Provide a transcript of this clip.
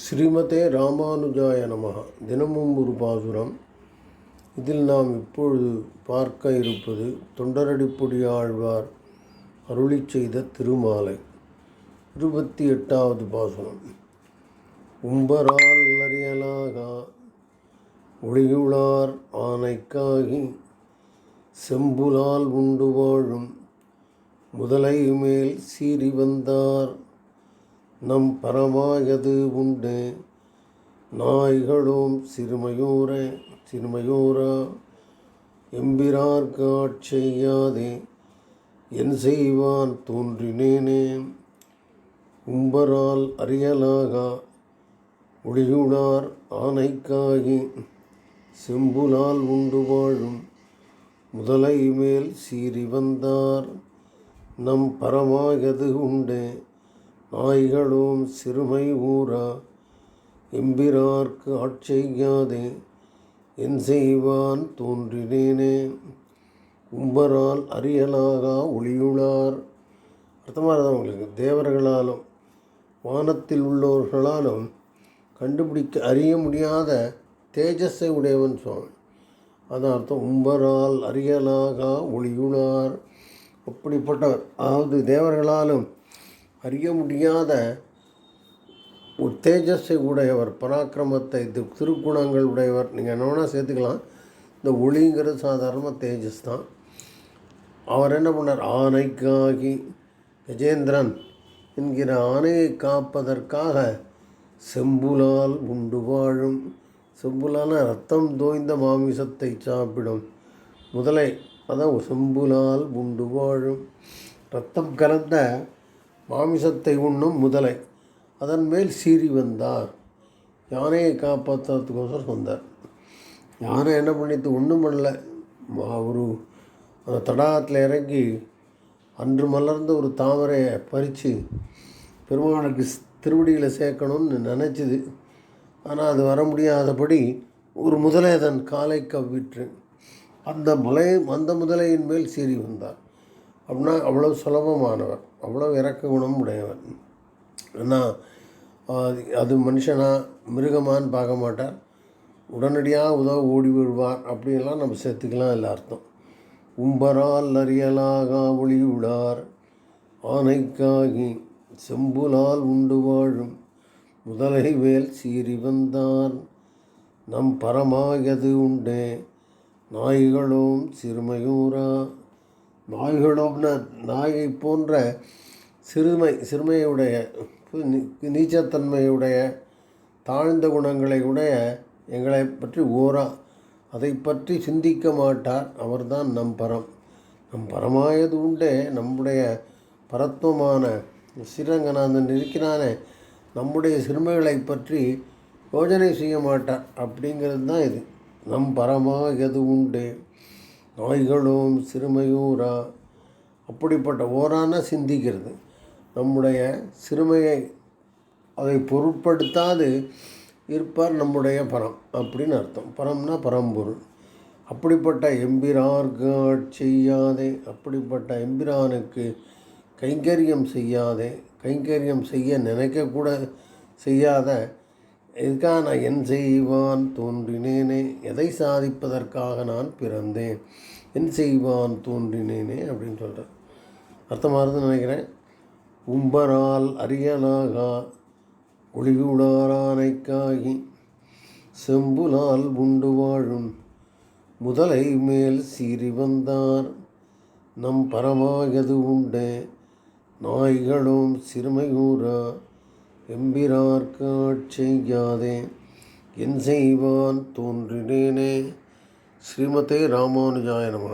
ஸ்ரீமதே ராமானுஜாய நமகா தினமும் ஒரு பாசுரம். இதில் நாம் இப்பொழுது பார்க்க இருப்பது தொண்டரடிப்பொடி ஆழ்வார் அருளிச் செய்த திருமாலை. இருபத்தி எட்டாவது பாசுரம். உம்பரால் அறியலாகா ஒளியுளார் ஆனைக்காகி செம்புலால் உண்டு வாழும் முதலை மேல் சீறி வந்தார். நம் பரமாயது உண்டு. நாய்களும் சிறுமையூர சிறுமையூரா எம்பிரார் காட்செய்யாதே என் செய்வான் தோன்றினேனே. உம்பரால் அறியலாகா ஒளியுளார் ஆனைக்காகி செம்புலால் உண்டு வாழும் முதலை மேல் சீறி வந்தார். நம் பரமாயது உண்டு. நாய்களும் சிறுமை ஊரா? எம்பிரார்க்கு ஆட்செய்யாதே என் செய்வான் தோன்றினேனே. கும்பரால் அரியலாகா ஒளியுளார். அர்த்தமாக தான் உங்களுக்கு? தேவர்களாலும் வானத்தில் உள்ளவர்களாலும் கண்டுபிடிக்க அறிய முடியாத தேஜஸை உடையவன் சுவாமி. அதான் அர்த்தம். உம்பரால் அரியலாகா ஒளியுளார். அப்படிப்பட்டவர். அதாவது தேவர்களாலும் அறிய முடியாத ஒரு தேஜஸை உடையவர் பராக்கிரமத்தை திருக்குணங்கள் உடையவர். நீங்கள் என்ன வேணால் சேர்த்துக்கலாம். இந்த ஒளிங்கிறது சாதாரணமாக தேஜஸ் தான். அவர் என்ன பண்ணார்? ஆனைக்காகி கஜேந்திரன் என்கிற ஆணையை காப்பதற்காக செம்புலால் உண்டு வாழும். செம்புலான ரத்தம் தோய்ந்த மாமிசத்தை சாப்பிடும். முதலை அதான் செம்புலால் உண்டு வாழும். ரத்தம் கலந்த மாமிசத்தை உண்ணும் முதலை. அதன் மேல் சீறி வந்தார். யானையை காப்பாற்றுறதுக்கோசரம் வந்தார். யானை என்ன பண்ணிட்டு ஒன்றும் பண்ணல. ஒரு அந்த தடாகத்தில் இறங்கி அன்று மலர்ந்த ஒரு தாமரையை பறித்து பெருமாளுக்கு திருவடியில் சேர்க்கணும்னு நினச்சிது. ஆனால் அது வர முடியாதபடி ஒரு முதலை அதன் காலை கவ்விற்று. அந்த முலை அந்த முதலையின் மேல் சீறி வந்தார். அப்படின்னா அவ்வளோ சுலபமானவர் அவ்வளோ இறக்க குணம் உடையவர் ஆனால் அது அது மனுஷனா மிருகமான்னு பார்க்க மாட்டார் உடனடியாக உதவ ஓடி விடுவார் அப்படின்லாம் நம்ம சேர்த்துக்கலாம் இல்லை அர்த்தம். உம்பரால் அறியலாக ஒளியுடார். ஆனைக்காகி செம்புலால் உண்டு வாழும். முதலை வேல் சீறி வந்தான். நம் பரமாயது உண்டே. நாய்களும் சிறுமையூரா. நாய்களோம்னா நாயை போன்ற சிறுமை சிறுமையுடைய நீச்சத்தன்மையுடைய தாழ்ந்த குணங்களை உடைய எங்களை பற்றி ஓரா அதை பற்றி சிந்திக்க மாட்டார். அவர்தான் நம் பரம். நம் பரமாயது உண்டே. நம்முடைய பரத்துவமான ஸ்ரீரங்கநாதன் இருக்கிறானே. நம்முடைய சிறுமைகளை பற்றி யோஜனை செய்ய மாட்டார். அப்படிங்கிறது தான் இது. நம் பரமாக எது உண்டு. நோய்களும் சிறுமையூரா அப்படிப்பட்ட ஓரான சிந்திக்கிறது. நம்முடைய சிறுமையை அதை பொருட்படுத்தாது இருப்பார் நம்முடைய பரம் அப்படின்னு அர்த்தம். பரம்னா பரம்பொருள். அப்படிப்பட்ட எம்பிரார்க்கு செய்யாதே அப்படிப்பட்ட எம்பிரானுக்கு கைங்கரியம் செய்யாதே கைங்கரியம் செய்ய நினைக்கக்கூட செய்யாத எதுக்காக நான் என் செய்வான் தோன்றினேனே எதை சாதிப்பதற்காக நான் பிறந்தேன்? என் செய்வான் தோன்றினேனே அப்படின்னு சொல்கிறேன் அர்த்தமாகுதுன்னு நினைக்கிறேன். உம்பரால் அரியலாகா ஒளிகுடாரானைக்காகி செம்புலால் உண்டு வாழும் முதலை மேல் சீறி வந்தார். நம் பரமாயது உண்டு நாய்களும் சிறுமையூரா எம்பிரார்க்கு ஆட்செய்யாதே என் செய்வான் தோன்றினேனே. ஸ்ரீமதே ராமானுஜாய நம.